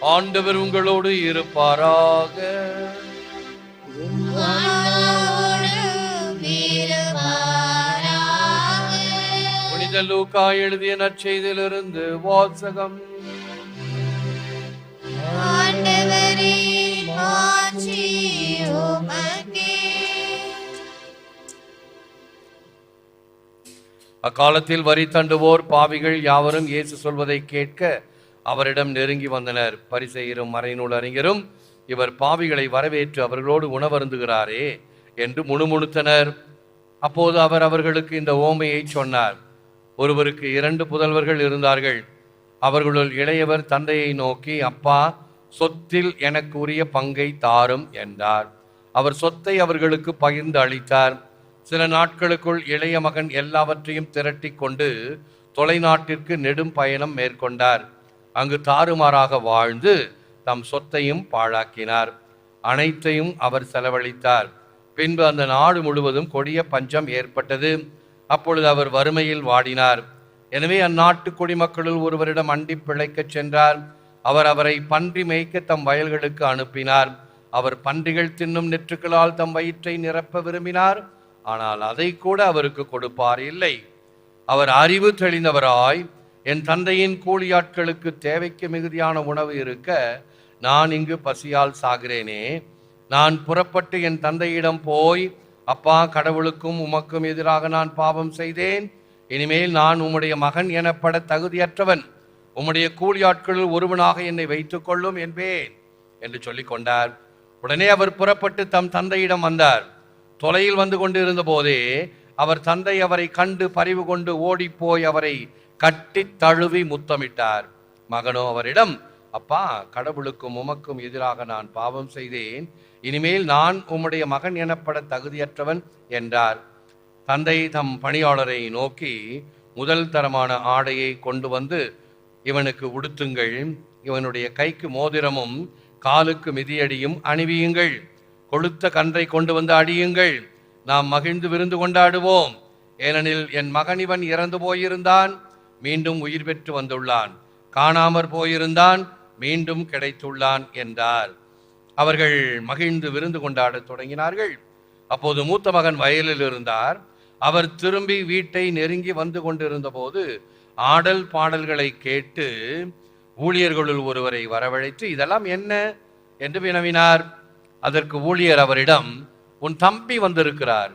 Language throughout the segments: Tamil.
ஆண்டவர் உங்களோடு இருப்பாராக. புனித லூக்கா எழுதிய நற்செய்தியிலிருந்து வாசகம். அக்காலத்தில் வரி தண்டுவோர் பாவிகள் யாவரும் இயேசு சொல்வதை கேட்க அவரிடம் நெருங்கி வந்தனர். பரிசெயரும் மறைநூல் அறிஞரும் இவர் பாவிகளை வரவேற்று அவர்களோடு உணவருந்துகிறாரே என்று முணுமுணுத்தனர். அப்போது அவர் அவர்களுக்கு இந்த ஓமையை சொன்னார். ஒருவருக்கு இரண்டு புதல்வர்கள் இருந்தார்கள். அவர்களுள் இளையவர் தந்தையை நோக்கி அப்பா சொத்தில் எனக்கு உரிய பங்கை தாரும் என்றார். அவர் சொத்தை அவர்களுக்கு பகிர்ந்து அளித்தார். சில நாட்களுக்குள் இளைய மகன் எல்லாவற்றையும் திரட்டி கொண்டு தொலைநாட்டிற்கு நெடும் பயணம் மேற்கொண்டார். அங்கு தாறுமாறாக வாழ்ந்து தம் சொத்தையும் பாழாக்கினார். அனைத்தையும் அவர் செலவழித்தார். பின்பு அந்த நாடு முழுவதும் கொடிய பஞ்சம் ஏற்பட்டது. அப்பொழுது அவர் வறுமையில் வாடினார். எனவே அந்நாட்டு குடிமக்களுள் ஒருவரிடம் அண்டி பிழைக்கச் சென்றார். அவர் அவரை பன்றி மேய்க்க தம் வயல்களுக்கு அனுப்பினார். அவர் பன்றிகள் தின்னும் நெற்றுக்களால் தம் வயிற்றை நிரப்ப விரும்பினார். ஆனால் அதை கூட அவருக்கு கொடுப்பார் இல்லை. அவர் அறிவு தெளிந்தவராய் என் தந்தையின் கூலியாட்களுக்கு தேவைக்கு மிகுதியான உணவு இருக்க நான் இங்கு பசியால் சாகிறேனே. நான் புறப்பட்டு என் தந்தையிடம் போய் அப்பா கடவுளுக்கும் உமக்கும் எதிராக நான் பாவம் செய்தேன். இனிமேல் நான் உம்முடைய மகன் எனப்பட தகுதியற்றவன். உம்முடைய கூலியாட்களில் ஒருவனாக என்னை வைத்துக் கொள்ளும் என்பேன் என்று சொல்லிக் கொண்டார். உடனே அவர் புறப்பட்டு தம் தந்தையிடம் வந்தார். தொலையில் வந்து கொண்டிருந்த போதே அவர் தந்தை அவரை கண்டு பறிவு கொண்டு ஓடிப்போய் அவரை கட்டி தழுவி முத்தமிட்டார். மகனோ அவரிடம் அப்பா கடவுளுக்கும் உமக்கும் எதிராக நான் பாவம் செய்தேன். இனிமேல் நான் உம்முடைய மகன் எனப்பட தகுதியற்றவன் என்றார். தந்தை தம் பணியாளரை நோக்கி முதல் தரமான ஆடையை கொண்டு வந்து இவனுக்கு உடுத்துங்கள். இவனுடைய கைக்கு மோதிரமும் காலுக்கு மிதியடியும் அணிவியுங்கள். கொளுத்த கன்றை கொண்டு வந்து அடியுங்கள். நாம் மகிழ்ந்து விருந்து கொண்டாடுவோம். ஏனெனில் என் மகன் இவன் இறந்து போயிருந்தான். மீண்டும் உயிர் பெற்று வந்துள்ளான். காணாமற் போயிருந்தான் மீண்டும் கிடைத்துள்ளான் என்றார். அவர்கள் மகிழ்ந்து விருந்து கொண்டாடத் தொடங்கினார்கள். அப்போது மூத்த மகன் வயலில் இருந்தார். அவர் திரும்பி வீட்டை நெருங்கி வந்து கொண்டிருந்த போது ஆடல் பாடல்களை கேட்டு ஊழியர்களுள் ஒருவரை வரவழைத்து இதெல்லாம் என்ன? என்று வினவினார். அதற்கு ஊழியர் அவரிடம் உன் தம்பி வந்திருக்கிறார்.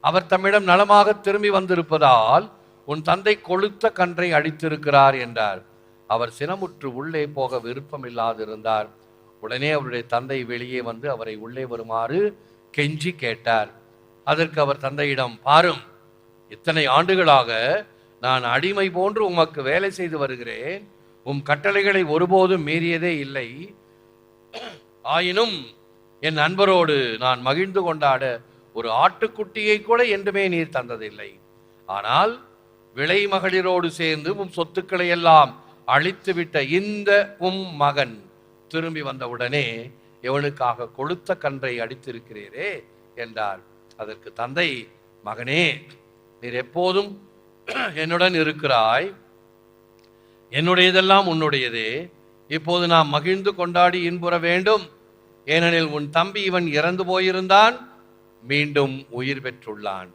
அவர் தம்மிடம் நலமாக திரும்பி வந்திருப்பதால் உன் தந்தை கொளுத்த கன்றை அடித்திருக்கிறார் என்றார். அவர் சினமுற்று உள்ளே போக விருப்பமில்லாதிருந்தார். உடனே அவருடைய தந்தை வெளியே வந்து அவரை உள்ளே வருமாறு கெஞ்சி கேட்டார். அதற்கு அவர் தந்தையிடம் பாரும் இத்தனை ஆண்டுகளாக நான் அடிமை போன்று உமக்கு வேலை செய்து வருகிறேன். உம் கட்டளைகளை ஒருபோதும் மீறியதே இல்லை. ஆயினும் என் நண்பரோடு நான் மகிழ்ந்து கொண்டாட ஒரு ஆட்டுக்குட்டியை கூட என்றுமே நீர் தந்ததில்லை. ஆனால் விளை மகளிரோடு சேர்ந்து உம் சொத்துக்களை எல்லாம் அழித்துவிட்ட இந்த உம் மகன் திரும்பி வந்தவுடனே எவனுக்காக கொளுத்த கன்றை அடித்திருக்கிறீரே என்றார். அதற்கு தந்தை மகனே நீர் எப்போதும் என்னுடன் இருக்கிறாய். என்னுடையதெல்லாம் உன்னுடையதே. இப்போது நாம் மகிழ்ந்து கொண்டாடி இன்புற வேண்டும். ஏனெனில் உன் தம்பி இவன் இறந்து போயிருந்தான். மீண்டும் உயிர் பெற்றுள்ளான்.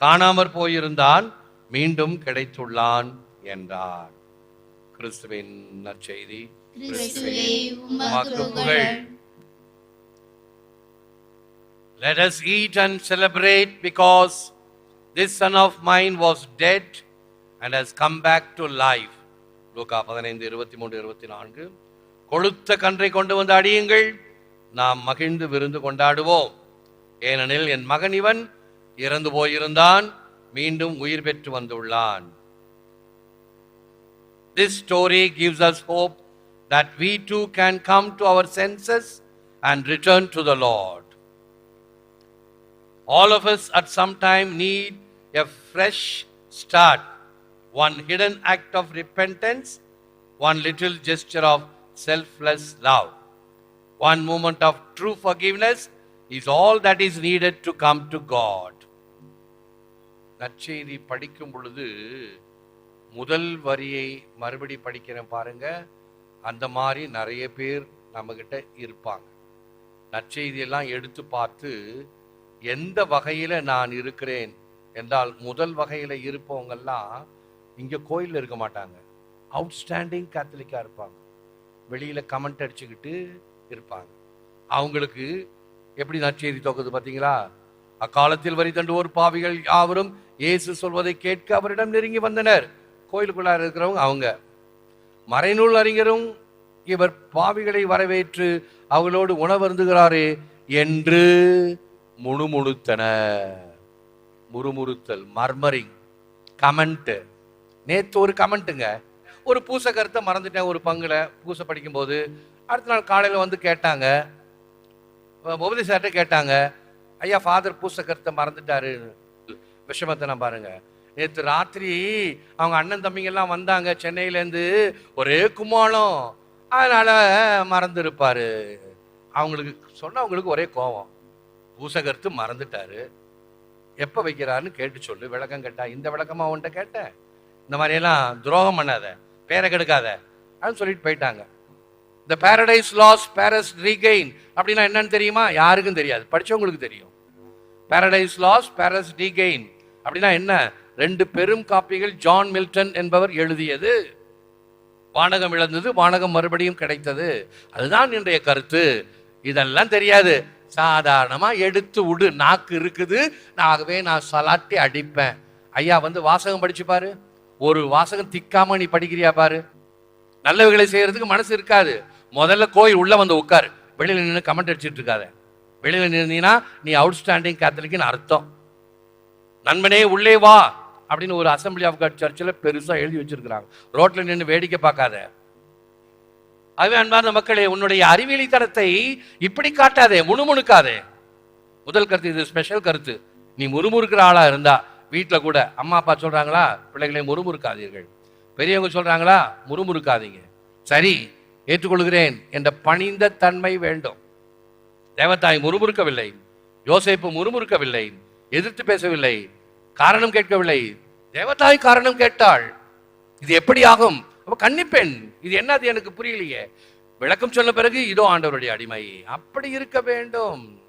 காணாமற் போயிருந்தான். மீண்டும் கிடைத்துள்ளான் என்றார். கிறிஸ்துவின் நற்செய்தி. Let us eat and celebrate because this son of mine was dead and has come back to life. லூக்கா பதினைந்து இருபத்தி மூன்று இருபத்தி நான்கு கொழுத்த கன்றை கொண்டு வந்து அடியுங்கள். நாம் மகிழ்ந்து விருந்து கொண்டாடுவோம். ஏனெனில் என் மகன் இவன் இறந்து போயிருந்தான். மீண்டும் உயிர் பெற்று வந்துள்ளான் This story gives us hope that we too can come to our senses and return to the Lord. All of us at some time need a fresh start, one hidden act of repentance, one little gesture of selfless love, one moment of true forgiveness is all that is needed to come to God. நற்செய்தி படிக்கும் பொழுது முதல் வரியை மறுபடி படிக்கிறேன் பாருங்க. அந்த மாதிரி நிறைய பேர் நம்மக்கிட்ட இருப்பாங்க. நற்செய்தியெல்லாம் எடுத்து பார்த்து எந்த வகையில் நான் இருக்கிறேன் என்றால் முதல் வகையில் இருப்பவங்கெல்லாம் இங்கே கோயிலில் இருக்க மாட்டாங்க. அவுட்ஸ்டாண்டிங் கேத்தலிக்காக இருப்பாங்க. வெளியில் கமெண்ட் அடிச்சுக்கிட்டு இருப்பாங்க. அவங்களுக்கு எப்படி நற்செய்தி தொகுது பார்த்தீங்களா? அக்காலத்தில் வரி தண்டுவோர் பாவிகள் யாவரும் இயேசு சொல்வதை கேட்க அவரிடம் நெருங்கி வந்தனர். கோயிலுக்குள்ளார இருக்கிறவங்க அவங்க. மறைநூல் அறிஞரும் இவர் பாவிகளை வரவேற்று அவர்களோடு உணவருந்துகிறாரே என்று முணுமுணுத்தன முறுமுறுத்தல் மர்மரிங் கமெண்ட். நேத்து ஒரு கமெண்ட்டுங்க. ஒரு பூசை கருத்தை மறந்துட்டேன் ஒரு பங்குல பூசை படிக்கும்போது. அடுத்த நாள் காலையில் வந்து கேட்டாங்க. உபதி கேட்டாங்க. ஐயா ஃபாதர் பூசக்கருத்தை மறந்துட்டாரு. விஷமத்தனை பாருங்க. நேற்று ராத்திரி அவங்க அண்ணன் தம்பிங்கெல்லாம் வந்தாங்க சென்னையிலேருந்து ஒரே கும்மாளம் அதனால் மறந்துருப்பார். அவங்களுக்கு சொன்னவங்களுக்கு ஒரே கோபம் பூசகர்த்து மறந்துட்டாரு. எப்போ வைக்கிறாருன்னு கேட்டு சொல்லு விளக்கம் கேட்டா. இந்த விளக்கமாக அவன்கிட்ட கேட்டேன். இந்த மாதிரியெல்லாம் துரோகம் பண்ணாத பேரை கெடுக்காத அப்படின்னு சொல்லிட்டு போயிட்டாங்க. இந்த பேரடைஸ் லாஸ் பேரஸ் ரீகெயின் அப்படின்னா என்னன்னு தெரியுமா? யாருக்கும் தெரியாது. படிச்சவங்களுக்கு தெரியும். பேரடைஸ் லாஸ் பேரஸ் டிகெயின் அப்படின்னா என்ன? ரெண்டு பெரும் காப்பிகள் ஜான் மில்டன் என்பவர் எழுதியது. வானகம் இழந்தது வானகம் மறுபடியும் கிடைத்தது. அதுதான் இன்றைய கருத்து. இதெல்லாம் தெரியாது. சாதாரணமாக எடுத்து விடு நாக்கு இருக்குது. ஆகவே நான் சலாட்டி அடிப்பேன். ஐயா வந்து வாசகம் படிச்சு பாரு. ஒரு வாசகம் திக்காம நீ படிக்கிறியா பாரு. நல்லவைகளை செய்யறதுக்கு மனசு இருக்காது. முதல்ல கோயில் உள்ள வந்து உட்காரு. வெளியில நின்று கமெண்ட் அடிச்சிட்டு இருக்காத. வெளியில் நின்றீங்கன்னா நீ அவுட்ஸ்டாண்டிங் கேத்தலிக்னு அர்த்தம். நண்பனே உள்ளே வா அப்படின்னு ஒரு அசம்பிளி ஆஃப் காட் சர்ச்சில் பெருசாக எழுதி வச்சிருக்கிறாங்க. ரோட்டில் நின்று வேடிக்கை பார்க்காத. அதுவே அன்பார்ந்த மக்களே உன்னுடைய அறிவியலி தரத்தை இப்படி காட்டாதே முணுமுணுக்காதே. முதல் கருத்து இது ஸ்பெஷல் கருத்து. நீ முறுமுறுக்கிற ஆளாக இருந்தா வீட்டில் கூட அம்மா அப்பா சொல்கிறாங்களா பிள்ளைகளை முறுமுறுக்காதீர்கள். பெரியவங்க சொல்கிறாங்களா முறுமுறுக்காதீங்க. சரி ஏற்றுக்கொள்கிறேன் என்ற பணிந்த தன்மை வேண்டும். தேவத்தாய் முறுமுறுக்கவில்லை. யோசேப்பு முறுமுறுக்கவில்லை. எதிர்த்து பேசவில்லை. காரணம் கேட்கவில்லை. தேவதாய் காரணம் கேட்டாள். இது எப்படி ஆகும் அப்ப கன்னிப்பெண் இது என்னது எனக்கு புரியலையே. விளக்கம் சொன்ன பிறகு இதோ ஆண்டவருடைய அடிமை. அப்படி இருக்க வேண்டும்.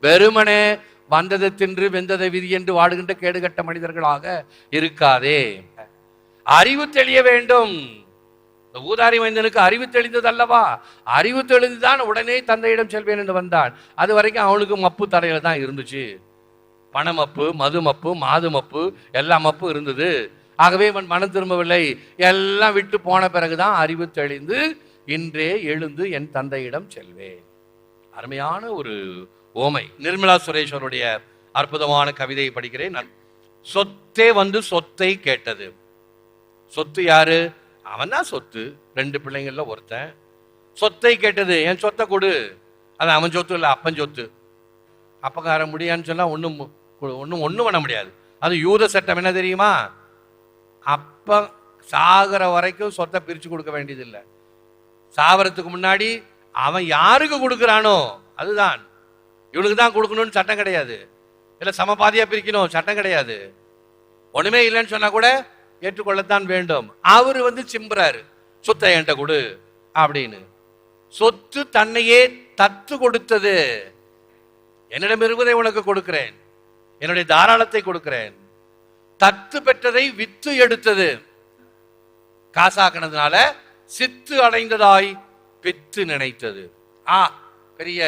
வெறுமனே வந்ததை தின்று வெந்ததை விதி என்று வாடுகின்ற கேடுகட்ட மனிதர்களாக இருக்காதே. அறிவு தெளிய வேண்டும். இந்த ஊதாரி மைந்தனுக்கு அறிவு தெளிந்தது அல்லவா அறிவு தெளிந்துதான் உடனே தந்தையிடம் செல்வேன் என்று வந்தான். அது வரைக்கும் அவனுக்கு மப்பு தரையில தான் இருந்துச்சு. பணமப்பு மதுமப்பு மாதுமப்பு எல்லா மப்பு இருந்தது. ஆகவே இவன் மனம் திரும்பவில்லை. எல்லாம் விட்டு போன பிறகுதான் அறிவு தெளிந்து இன்றே எழுந்து என் தந்தையிடம் செல்வேன். அருமையான ஒரு ஓமை. நிர்மலா சுரேஸ்வருடைய அற்புதமான கவிதையை படிக்கிறேன். நான் சொத்தே வந்து சொத்தை கேட்டது. சொத்து யாரு? அவன் தான் சொத்து. ரெண்டு பிள்ளைங்கள்ல ஒருத்தன். சொத்தை கேட்டது என் சொத்தை கொடு. அது அவன் சொத்து இல்லை அப்பன் சொத்து. அப்பக்காரன் முடியான்னு சொன்னால் ஒன்றும் ஒன்றும் ஒன்றும் பண்ண முடியாது. அது யூத சட்டம் என்ன தெரியுமா? அப்ப சாகிற வரைக்கும் சொத்தை பிரித்து கொடுக்க வேண்டியதில்லை. சாவறதுக்கு முன்னாடி அவன் யாருக்கு கொடுக்குறானோ அதுதான். இவனுக்கு தான் கொடுக்கணும்னு சட்டம் கிடையாது. இல்லை சமபாதியாக பிரிக்கணும் சட்டம் கிடையாது. ஒன்றுமே இல்லைன்னு சொன்னால் கூட ஏற்றுக்கொள்ளத்தான் வேண்டும். அவர் வந்து சிம்புறாரு. சொத்தை என்கிட்ட கொடு அப்படின்னு. சொத்து தன்னையே தத்து கொடுத்தது. என்னிடம் இருப்பதை உனக்கு கொடுக்கிறேன். என்னுடைய தாராளத்தை கொடுக்கிறேன். தத்து பெற்றதை வித்து எடுத்தது. காசாக்கினதுனால சித்து அடைந்ததாய் பித்து நினைத்தது. ஆ பெரிய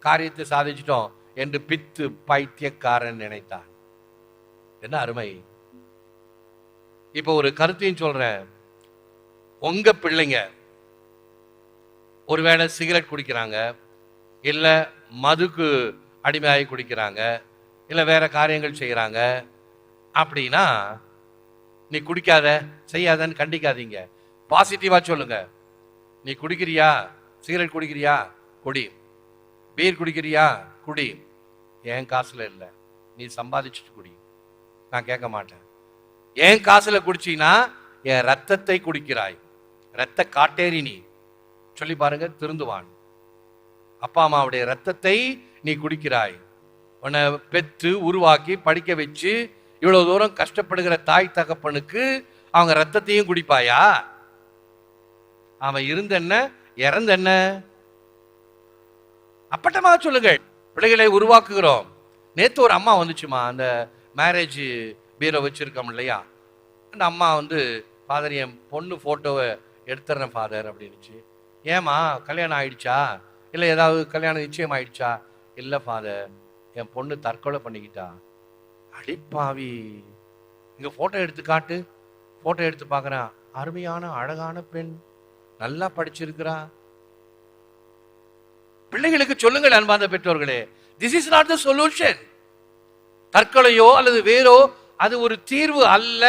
காரியத்தை சாதிச்சிட்டோம் என்று பித்து பைத்தியக்காரன் நினைத்தான். என்ன அருமை. இப்போ ஒரு கருத்தையும் சொல்கிறேன் உங்கள் பிள்ளைங்க ஒருவேளை சிகரெட் குடிக்கிறாங்க இல்லை மதுக்கு அடிமையாகி குடிக்கிறாங்க இல்லை வேறு காரியங்கள் செய்கிறாங்க அப்படின்னா நீ குடிக்காத செய்யாதன்னு கண்டிக்காதீங்க. பாசிட்டிவாக சொல்லுங்க. நீ குடிக்கிறியா? சிகரெட் குடிக்கிறியா? குடி. பீர் குடிக்கிறியா? குடி. என் காசில் இல்லை. நீ சம்பாதிச்சுட்டு குடி. நான் கேட்க மாட்டேன். ஏன் காசுல குடிச்சீங்கன்னா என் ரத்தத்தை குடிக்கிறாய். ரத்த காட்டேரி நீ. சொல்லி பாருங்க திருந்துவான். அப்பா அம்மாவுடைய ரத்தத்தை நீ குடிக்கிறாய். உன்னை பெற்று உருவாக்கி படிக்க வச்சு இவ்வளவு தூரம் கஷ்டப்படுகிற தாய் தகப்பனுக்கு அவங்க ரத்தத்தையும் குடிப்பாயா? அவன் இருந்த என்ன இறந்த என்ன அப்பட்டமாக சொல்லுங்கள். பிள்ளைகளை உருவாக்குகிறோம். நேற்று ஒரு அம்மா வந்துச்சுமா அந்த மேரேஜ் பீரோ வச்சுருக்கோம் இல்லையா? அந்த அம்மா வந்து ஃபாதர் என் பொண்ணு ஃபோட்டோவை எடுத்துறேன் ஃபாதர் அப்படின்னுச்சு. ஏம்மா கல்யாணம் ஆயிடுச்சா? இல்லை ஏதாவது கல்யாணம் நிச்சயம் ஆயிடுச்சா? இல்லை ஃபாதர் என் பொண்ணு தற்கொலை பண்ணிக்கிட்டா. அடிப்பாவி இங்கே ஃபோட்டோ எடுத்து காட்டு. ஃபோட்டோ எடுத்து பார்க்குறேன் அருமையான அழகான பெண். நல்லா படிச்சிருக்கிறா. பிள்ளைகளுக்கு சொல்லுங்கள் அன்பார்ந்த பெற்றோர்களே. This is not the solution தற்கொலையோ அல்லது வேறோ அது ஒரு தீர்வு அல்ல.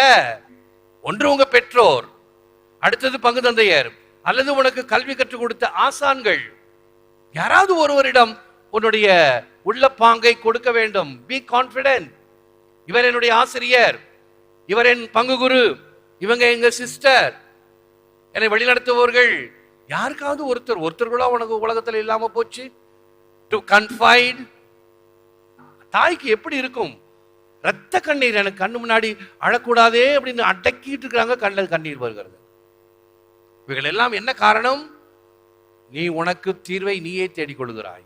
ஒன்று உங்க பெற்றோர் அடுத்தது பங்கு தந்தையர் அல்லது உனக்கு கல்வி கற்றுக் கொடுத்த ஆசான்கள். யாராவது ஒருவரிடம் உன்னுடைய உள்ள பாங்கை கொடுக்க வேண்டும். பி கான்பிடென்ட் இவர் என்னுடைய ஆசிரியர். இவர் என் பங்கு குரு இவங்க எங்க சிஸ்டர் என்னை வழிநடத்துபவர்கள். யாருக்காவது ஒருத்தர் ஒருத்தர் கூட உனக்கு உலகத்தில் இல்லாம போச்சு? டு கன்ஃபைட் தாய்க்கு எப்படி இருக்கும்? ரத்த கண்ணீர் எனக்கு கண்ணு முன்னாடி அழக்கூடாதே அப்படின்னு அடக்கிட்டு இருக்கிறாங்க. கண்ணில் கண்ணீர் வருகிறது. இவைகள் எல்லாம் என்ன காரணம்? நீ உனக்கு தீர்வை நீயே தேடிக் கொள்கிறாய்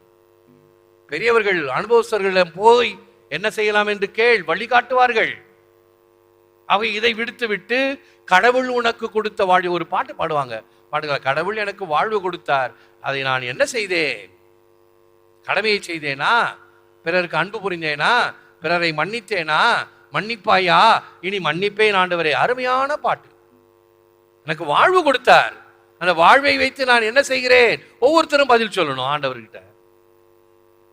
பெரியவர்கள் அனுபவஸ்தர்களிடம் போய் என்ன செய்யலாம் என்று கேள் வழிகாட்டுவார்கள் அவை இதை விடுத்து விட்டு கடவுள் உனக்கு கொடுத்த வாழ்வு ஒரு பாட்டு பாடுவாங்க. பாடுங்க கடவுள் எனக்கு வாழ்வு கொடுத்தார். அதை நான் என்ன செய்தேன்? கடமையை செய்தேனா? பிறருக்கு அன்பு புரிந்தேனா? பிறரை மன்னித்தேனா? மன்னிப்பாயா? இனி மன்னிப்பேன் ஆண்டவரே. அருமையான பாட்டு. எனக்கு வாழ்வு கொடுத்தார். அந்த வாழ்வை வைத்து நான் என்ன செய்கிறேன்? ஒவ்வொருத்தரும் பதில் சொல்லணும் ஆண்டவர்கிட்ட.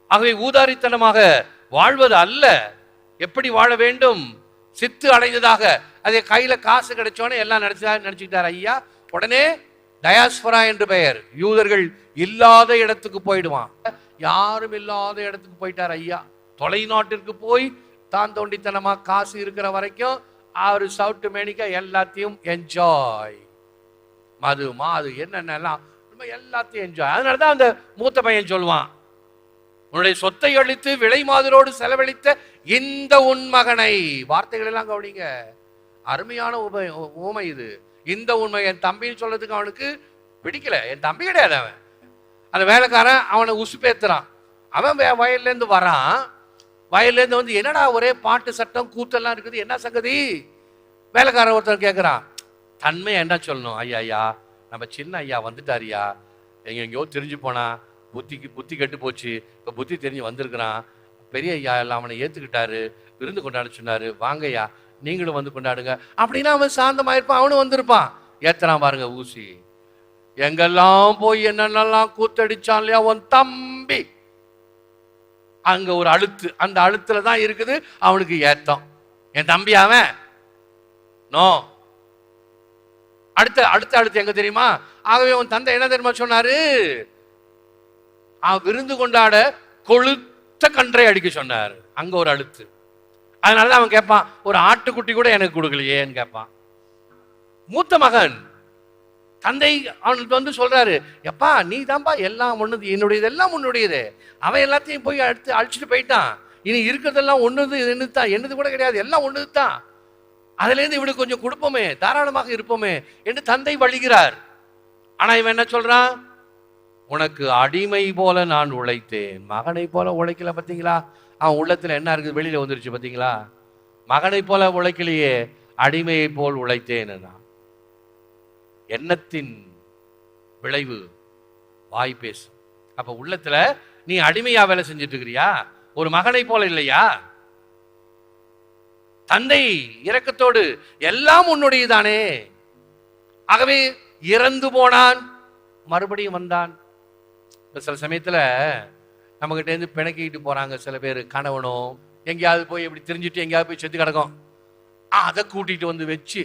ஆகவே ஊதாரித்தனமாக வாழ்வது அல்ல. எப்படி வாழ வேண்டும்? சித்து அடைந்ததாக. அதே கையில காசு கிடைச்சோன்னே எல்லாம் நினைச்சா நினைச்சுக்கிட்டார். ஐயா உடனே டயாஸ்பரா என்று பெயர். யூதர்கள் இல்லாத இடத்துக்கு போயிடுவான். யாரும் இல்லாத இடத்துக்கு போயிட்டார் ஐயா. தொலைநாட்டிற்கு போய் தான் தோண்டித்தனமா காசு இருக்கிற வரைக்கும் அவர் சவுட்டு மேனிக்க எல்லாத்தையும் என்ஜாய் மது மாது என்னென்னலாம்? நம்ம எல்லாத்தையும் என்ஜாய் அதனால தான் அந்த மூத்த பையன் சொல்லுவான். உன்னுடைய சொத்தை அழித்து விலை மாதிரோடு செலவழித்த இந்த உன் மகனை. வார்த்தைகள் எல்லாம் கவனிங்க. அருமையான உப ஊமை இது. இந்த உண்மை என் தம்பின்னு சொல்றதுக்கு அவனுக்கு பிடிக்கல. என் தம்பி கிடையாது அவன். அந்த வேலைக்காரன் அவனை உசுப்பேத்துறான். அவன் வே- வரான். வயல்லேருந்து வந்து என்னடா ஒரே பாட்டு சட்டம் கூத்தெல்லாம் இருக்குது என்ன சங்கதி? வேலைக்காரன் ஒருத்தர் கேட்குறான் தன்மையை என்ன சொல்லணும் ஐயா ஐயா? நம்ம சின்ன ஐயா வந்துட்டாரியா எங்கெங்கயோ தெரிஞ்சு போனா புத்திக்கு புத்தி கெட்டு போச்சு. இப்போ புத்தி தெரிஞ்சு வந்திருக்கிறான். பெரிய ஐயா எல்லாம் அவனை ஏற்றுக்கிட்டாரு விருந்து கொண்டாட சொன்னாரு. வாங்கய்யா நீங்களும் வந்து கொண்டாடுங்க. அப்படின்னா அவன் சாந்தமாயிருப்பான் அவனும் வந்திருப்பான். ஏத்துறான் பாருங்க ஊசி. எங்கெல்லாம் போய் என்னென்னலாம் கூத்தடிச்சான் இல்லையா உன் தம்பி? அங்க ஒரு அழுத்து அந்த அழுத்துல தான் இருக்குது அவனுக்கு ஏத்தம். என் தம்பி அவன்? நோ. அடுத்த அடுத்த அழுத்து எங்க தெரியுமா? ஆகவே உன் தந்தை என்ன தெரியுமா சொன்னாரு? அவன் விருந்து கொண்டாட கொளுத்த கன்றை அடிக்க சொன்னார். அங்க ஒரு அழுத்து. அதனாலதான் அவன் கேட்பான் ஒரு ஆட்டுக்குட்டி கூட எனக்கு கொடுக்கலையேன்னு கேட்பான் மூத்த மகன். தந்தை அவனுக்கு வந்து சொல்றாரு எப்பா நீ தான்ப்பா எல்லாம் ஒன்றுது என்னுடையது எல்லாம் உன்னுடையது. அவன் எல்லாத்தையும் போய் அடுத்து அழிச்சிட்டு போயிட்டான். இனி இருக்கிறதெல்லாம் ஒன்றுது என்னது தான் என்னது கூட கிடையாது எல்லாம் ஒன்றுது தான் அதுலேருந்து இவனுக்கு கொஞ்சம் கொடுப்போமே தாராளமாக இருப்போமே என்று தந்தை வழிகிறார். ஆனால் இவன் என்ன சொல்றான்? உனக்கு அடிமை போல நான் உழைத்தேன். மகனை போல உழைக்கல பார்த்தீங்களா? அவன் உள்ளத்தில் என்ன இருக்குது? வெளியில் வந்துருச்சு பார்த்தீங்களா? மகனை போல உழைக்கலையே அடிமையை போல் உழைத்தேன் நான் எண்ணத்தின் விளைவு வாய் பேசும். அப்ப உள்ளத்துல நீ அடிமையா வேலை செஞ்சுட்டு இருக்கிறியா ஒரு மகனை போல இல்லையா? தந்தை இரக்கத்தோடு எல்லாம் உன்னுடையதானே? ஆகவே இறந்து போனான் மறுபடியும் வந்தான். சில சமயத்துல நம்மகிட்ட இருந்து பிணக்கிட்டு போறாங்க சில பேர் கணவனும் எங்கேயாவது போய் இப்படி தெரிஞ்சுட்டு எங்கேயாவது போய் செத்து கிடக்கும். அதை கூட்டிட்டு வந்து வச்சு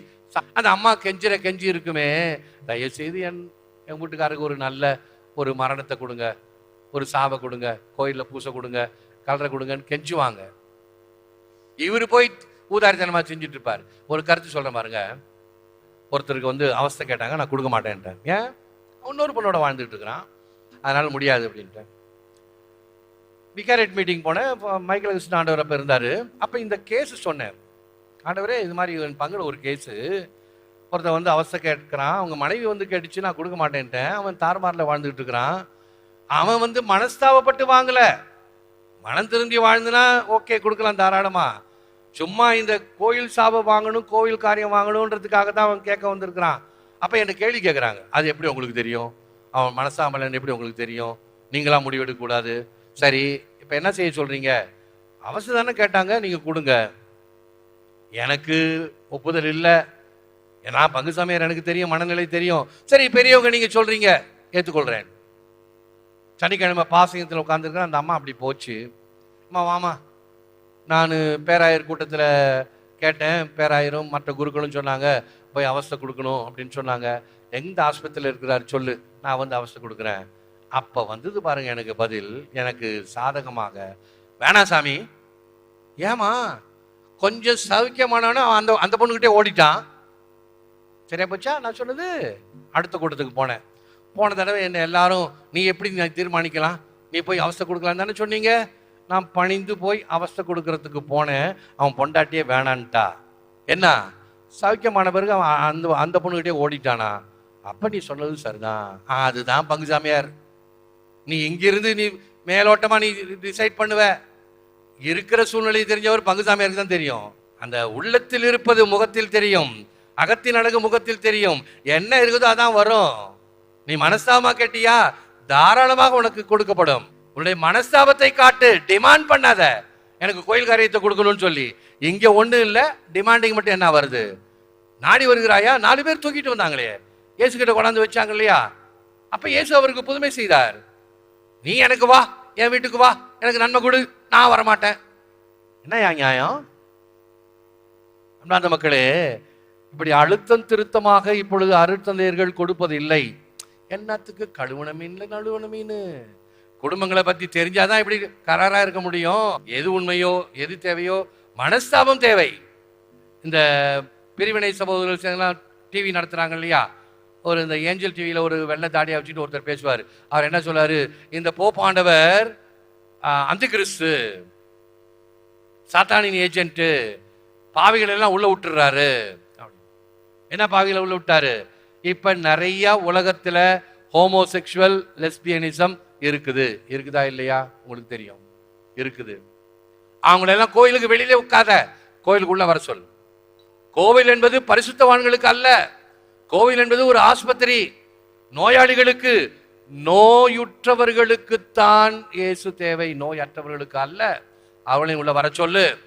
அந்த அம்மா கெஞ்சிற கெஞ்சி இருக்குமே. தயவுசெய்து என் என் வீட்டுக்காரருக்கு ஒரு நல்ல ஒரு மரணத்தை கொடுங்க. ஒரு சாவை கொடுங்க. கோயிலில் பூசை கொடுங்க. கலரை கொடுங்கன்னு கெஞ்சுவாங்க. இவர் போய் ஊதாரித்தனமாக செஞ்சுட்டு இருப்பார் ஒரு கருத்து சொல்கிற பாருங்க. ஒருத்தருக்கு வந்து அவஸ்தை கேட்டாங்க நான் கொடுக்க மாட்டேன்ட்டேன். ஏன்? இன்னொரு பொண்ணோட வாழ்ந்துட்டு இருக்கிறான் அதனால் முடியாது அப்படின்ட்டேன். விகாரேட் மீட்டிங் போனேன். மைக்கேல் கிருஷ்ணன் ஆண்டவர் அப்போ இருந்தார். அப்போ இந்த கேஸ் சொன்னேன் ஆண்டவரே இது மாதிரி என் பங்கில் ஒரு கேஸு ஒருத்தன் வந்து அவஸ்தை கேட்கிறான். அவங்க மனைவி வந்து கேட்டுச்சு நான் கொடுக்க மாட்டேன்ட்டேன். அவன் தார்மாரில் வாழ்ந்துகிட்டு இருக்கிறான். அவன் வந்து மனஸ்தாபப்பட்டு வாங்கல. மனம் திருந்தி வாழ்ந்துனா ஓகே கொடுக்கலாம் தாராளமா. சும்மா இந்த கோயில் சாபம் வாங்கணும் கோயில் காரியம் வாங்கணுன்றதுக்காக தான் அவன் கேட்க வந்திருக்கிறான். அப்போ என்ன கேள்வி கேட்குறாங்க? அது எப்படி உங்களுக்கு தெரியும்? அவன் மனசாமலன் எப்படி உங்களுக்கு தெரியும்? நீங்களாம் முடிவெடுக்கக்கூடாது. சரி இப்போ என்ன செய்ய சொல்கிறீங்க அவசர தானே கேட்டாங்க நீங்கள் கொடுங்க. எனக்கு ஒப்புதல் இல்லை. நான் பங்குசாமியார் எனக்கு தெரியும் மனநிலை தெரியும். சரி பெரியவங்க நீங்கள் சொல்றீங்க ஏற்றுக்கொள்கிறேன் சனிக்கிழமை பாசகத்தில் உட்காந்துருக்கேன் அந்த அம்மா அப்படி போச்சு. அம்மா வாமா. நான் பேராயர் கூட்டத்தில் கேட்டேன் பேராயரும் மற்ற குருக்களும் சொன்னாங்க போய் அவஸ்தை கொடுக்கணும் அப்படின்னு சொன்னாங்க. எந்த ஆஸ்பத்திரியில் இருக்கிறார் சொல்லு நான் வந்து அவஸ்தை கொடுக்குறேன். அப்போ வந்தது பாருங்க எனக்கு பதில் எனக்கு சாதகமாக. வேணாம் சாமி. ஏமா கொஞ்சம் சௌக்கியமானவன அவன் அந்த அந்த பொண்ணுக்கிட்டே ஓடிட்டான். சரியா போச்சா? நான் சொன்னது அடுத்த கூட்டத்துக்கு போனேன். போன தடவை என்ன எல்லாரும் நீ எப்படி நான் தீர்மானிக்கலாம்? நீ போய் அவஸ்தை கொடுக்கலாம் தானே சொன்னீங்க? நான் பணிந்து போய் அவஸ்தை கொடுக்கறதுக்கு போனேன். அவன் பொண்டாட்டியே வேணான்ட்டா. என்ன? சௌக்கியமான பிறகு அவன் அந்த அந்த பொண்ணுகிட்டே ஓடிட்டானா? அப்போ நீ சொன்னது சரிதான். ஆ, அதுதான் பங்குசாமியார். நீ இங்கிருந்து நீ மேலோட்டமாக நீ டிசைட் பண்ணுவ. இருக்கிற சூழ்நிலை தெரிஞ்சவர் பங்குசாமியாருக்கு தான் தெரியும். அந்த உள்ளத்தில் இருப்பது முகத்தில் தெரியும். அகத்தின் அழகு முகத்தில் தெரியும். என்ன இருக்குதோ அதான் வரும். நீ மனஸ்தாபமா கேட்டியா? தாராளமாக உனக்கு கொடுக்கப்படும். உன்னுடைய மனஸ்தாபத்தை காட்டு. டிமாண்ட் பண்ணாத. எனக்கு கோயில் காரியத்தை கொடுக்கணும்னு சொல்லி. இங்க ஒன்றும் இல்ல. டிமாண்டிங் மட்டும் என்ன வருது? நாடி வருகிறாயா? நாலு பேர் தூக்கிட்டு வந்தாங்களே. இயேசு கிட்ட கொண்டாந்து வச்சாங்க இல்லையா? அப்ப இயேசு அவருக்கு புதுமை செய்தார். நீ எனக்கு வா. என் வீட்டுக்கு வா. எனக்கு நன்மை கொடு. நான் வரமாட்டேன். என்ன நியாயம்? அண்ணாந்த மக்களே இப்படி அழுத்தம் திருத்தமாக இப்பொழுது அருத்தந்தையர்கள் கொடுப்பது இல்லை என்னத்துக்கு கழுவுன மீன்ல நழுவன மீன்? குடும்பங்களை பத்தி தெரிஞ்சாதான் இப்படி கராரா இருக்க முடியும். எது உண்மையோ எது தேவையோ மனஸ்தாபம் தேவை. இந்த பிரிவினை சகோதரர்கள் சேர்ந்தெல்லாம் டிவி நடத்துறாங்க இல்லையா? ஒரு இந்த ஏஞ்சல் டிவியில் ஒரு வெள்ளை தாடியாக வச்சுட்டு ஒருத்தர் பேசுவார். அவர் என்ன சொல்றாரு? இந்த போப்பாண்டவர் அந்த கிறிஸ்து சாத்தானின் ஏஜென்ட்டு பாவிகள் எல்லாம் உள்ள விட்டுறாரு. என்ன பாவிகளை உள்ள விட்டாரு? இப்ப நிறைய உலகத்துல ஹோமோசெக்சுவல் லெஸ்பியனிசம் இருக்குது. இருக்குதா இல்லையா? உங்களுக்கு தெரியும். இருக்குது. அவங்களெல்லாம் கோயிலுக்கு வெளியிலே உட்காத கோயிலுக்குள்ள வர சொல் கோவில் என்பது பரிசுத்தவான்களுக்கு அல்ல. கோவில் என்பது ஒரு ஆஸ்பத்திரி. நோயாளிகளுக்கு நோயுற்றவர்களுக்குத்தான் இயேசு தேவை. நோயற்றவர்களுக்கு அல்ல. அவளை உள்ள வர சொல்லு.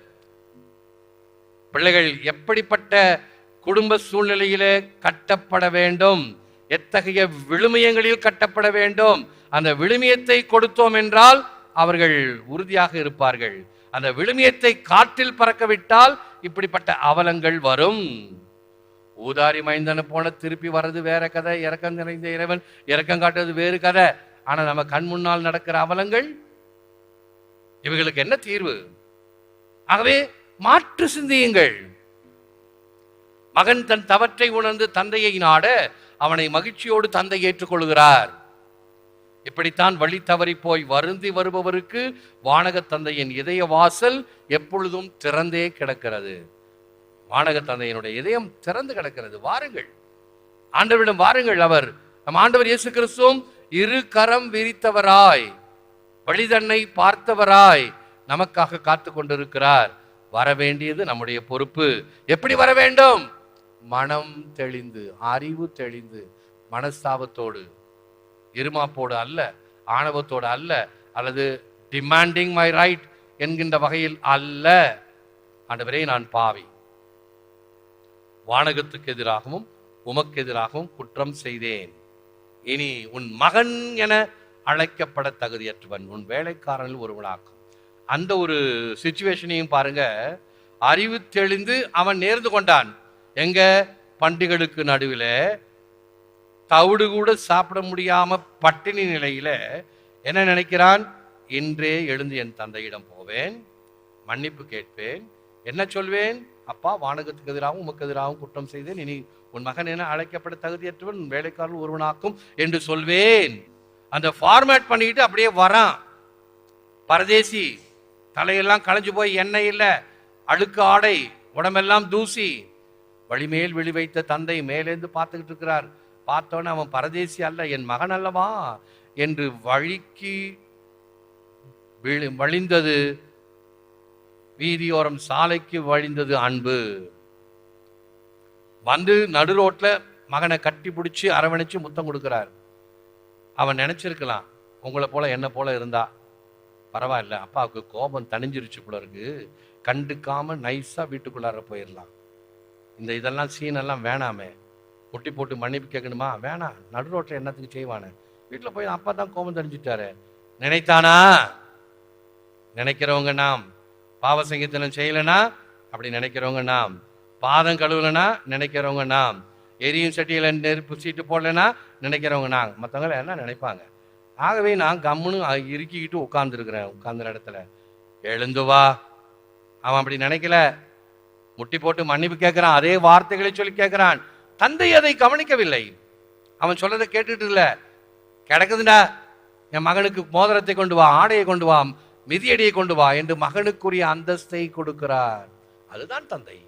பிள்ளைகள் எப்படிப்பட்ட குடும்ப சூழ்நிலையிலே கட்டப்பட வேண்டும்? எத்தகைய விழுமியங்களில் கட்டப்பட வேண்டும்? அந்த விழுமியத்தை கொடுத்தோம் என்றால் அவர்கள் உறுதியாக இருப்பார்கள். அந்த விழுமியத்தை காற்றில் பறக்கவிட்டால் இப்படிப்பட்ட அவலங்கள் வரும். ஊதாரி மைந்தன போன திருப்பி வர்றது வேற கதை. இறக்கம் நிறைந்த இறைவன் இறக்கம் காட்டுறது வேறு கதை. ஆனா நம்ம கண் முன்னால் நடக்கிற அவலங்கள் இவைகளுக்கு என்ன தீர்வு? ஆகவே மாற்று சிந்தியுங்கள். மகன் தன் தவற்றை உணர்ந்து தந்தையை நாட அவனை மகிழ்ச்சியோடு தந்தை ஏற்றுக்கொள்கிறார். இப்படித்தான் வழி தவறி போய் வருந்தி வருபவருக்கு வானக தந்தையின் இதய வாசல் எப்பொழுதும் திறந்தே கிடக்கிறது. வானக தந்தையினுடைய இதயம் திறந்து கிடக்கிறது. வாருங்கள். ஆண்டவரிடம் வாருங்கள் அவர். நம் ஆண்டவர் இயேசு கிறிஸ்துவும் இரு கரம் விரித்தவராய் வழிதன்னை பார்த்தவராய் நமக்காக காத்து கொண்டிருக்கிறார். வர வேண்டியது நம்முடைய பொறுப்பு. எப்படி வர வேண்டும் மனம் தெளிந்து அறிவு தெளிந்து மனஸ்தாபத்தோடு. இருமாப்போடு அல்ல ஆணவத்தோடு அல்ல அல்லது டிமாண்டிங் மை ரைட் என்கின்ற வகையில் அல்ல. ஆண்டவரே நான் பாவி. வானகத்துக்கு எதிராகவும் உமக்கு எதிராகவும் குற்றம் செய்தேன். இனி உன் மகன் என அழைக்கப்பட தகுதியற்றவன் உன் வேலைக்காரனில் ஒருவனாக்கும். அந்த ஒரு சுச்சுவேஷனையும் பாருங்க. அறிவு தெளிந்து அவன் நேர்ந்து கொண்டான். எங்க? பண்டிகளுக்கு நடுவில். தவிடு கூட சாப்பிட முடியாம பட்டினி நிலையில. என்ன நினைக்கிறான்? இன்றே எழுந்து என் தந்தையிடம் போவேன். மன்னிப்பு கேட்பேன். என்ன சொல்வேன்? அப்பா வானகத்துக்கு எதிராகவும் உமக்கு எதிராகவும் குற்றம் செய்தேன். இனி உன் மகன் என அழைக்கப்பட தகுதியற்றவன் உன் வேலைக்காரன் ஒருவனாக்கும் என்று சொல்வேன். அந்த ஃபார்மேட் பண்ணிக்கிட்டு அப்படியே வரான். பரதேசி தலையெல்லாம் களைஞ்சு போய் எண்ணெய் இல்லை அழுக்கு ஆடை உடம்பெல்லாம் தூசி. வழிமேல் விழி வைத்த தந்தை மேலேந்து பார்த்துக்கிட்டு இருக்கிறார். பார்த்தோன்னே அவன் பரதேசி அல்ல என் மகன் அல்லவா? என்று வழிக்கு விழு- வழிந்தது. வீதியோரம் சாலைக்கு வழிந்தது அன்பு. வந்து நடு ரோட்ல மகனை கட்டி பிடிச்சி அரவணைச்சு முத்தம் கொடுக்கிறார். அவன் நினைச்சிருக்கலாம் உங்களை போல என்ன போல இருந்தா. பரவாயில்ல அப்பாவுக்கு கோபம் தணிஞ்சிருச்சு போல இருக்கு. கண்டுக்காம நைஸா வீட்டுக்குள்ளார போயிடலாம் இந்த இதெல்லாம் சீன் எல்லாம் வேணாமே. முட்டி போட்டு மன்னிப்பு கேட்கணுமா? வேணாம். நடு ரோட்டில் என்னத்துக்கு செய்வானே. வீட்டில் போய் அப்பா தான் கோபம் தெரிஞ்சுட்டாரு நினைத்தானா? நினைக்கிறவங்க நாம் பாவசங்கீர்த்தனம் செய்யலனா அப்படி நினைக்கிறவங்க நாம். பாதம் கழுவலனா நினைக்கிறவங்க நாம். எரியும் சட்டியில் நெருப்பு சீட்டு போடலைன்னா நினைக்கிறவங்க நான் மற்றவங்கள என்ன நினைப்பாங்க? ஆகவே நான் கம்முன்னு இறுக்கிக்கிட்டு உட்காந்துருக்குறேன் உட்கார்ந்த இடத்துல. எழுந்து வா. அவன் அப்படி நினைக்கல. முட்டி போட்டு மன்னிப்பு கேட்குறான் அதே வார்த்தைகளை சொல்லி கேட்குறான் தந்தை அதை கவனிக்கவில்லை. அவன் சொல்லதை கேட்டுட்டு இல்லை. கிடக்குதுண்டா என் மகனுக்கு மோதிரத்தை கொண்டு வா ஆடையை கொண்டு வா. மிதியடியை கொண்டு வா என்று மகனுக்குரிய அந்தஸ்தை கொடுக்கிறார். அதுதான் தந்தை.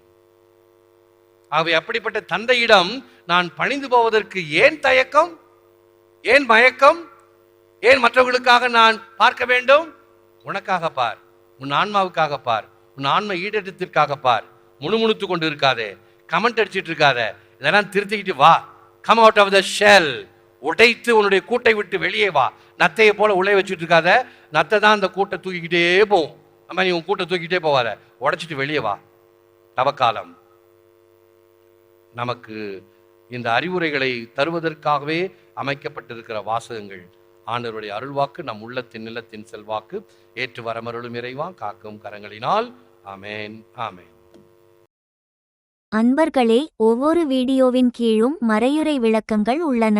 ஆகவே அப்படிப்பட்ட தந்தையிடம் நான் பணிந்து போவதற்கு ஏன் தயக்கம்? ஏன் மயக்கம்? ஏன் மற்றவர்களுக்காக நான் பார்க்க வேண்டும்? உனக்காக பார். உன் ஆன்மாவுக்காக பார். உன் ஆன்ம ஈடேற்றத்திற்காக பார். முணுமுணுத்து கொண்டு இருக்காதே கமெண்ட் அடிச்சிட்டு இருக்காத. இதெல்லாம் திருத்திக்கிட்டு வா. Come out of the shell உடைத்து உன்னுடைய கூட்டை விட்டு வெளியே வா. நத்தையை போல உள்ளே வச்சுட்டு இருக்காத நத்தை தான் அந்த கூட்டை தூக்கிக்கிட்டே போகும். அம்மா நீ உன் கூட்டை தூக்கிட்டே போவாத. உடைச்சிட்டு வெளியே வா. தவக்காலம் நமக்கு இந்த அறிவுரைகளை தருவதற்காகவே அமைக்கப்பட்டிருக்கிற வாசகங்கள் ஆண்டவருடைய அருள்வாக்கு நம் உள்ளத்தின் நிலத்தின் செல்வாக்கு. ஏற்று வரமருளும் இறைவா காக்கும் கரங்களினால். ஆமேன் ஆமேன். அன்பர்களே ஒவ்வொரு வீடியோவின் கீழும் மறையுறை விளக்கங்கள் உள்ளன.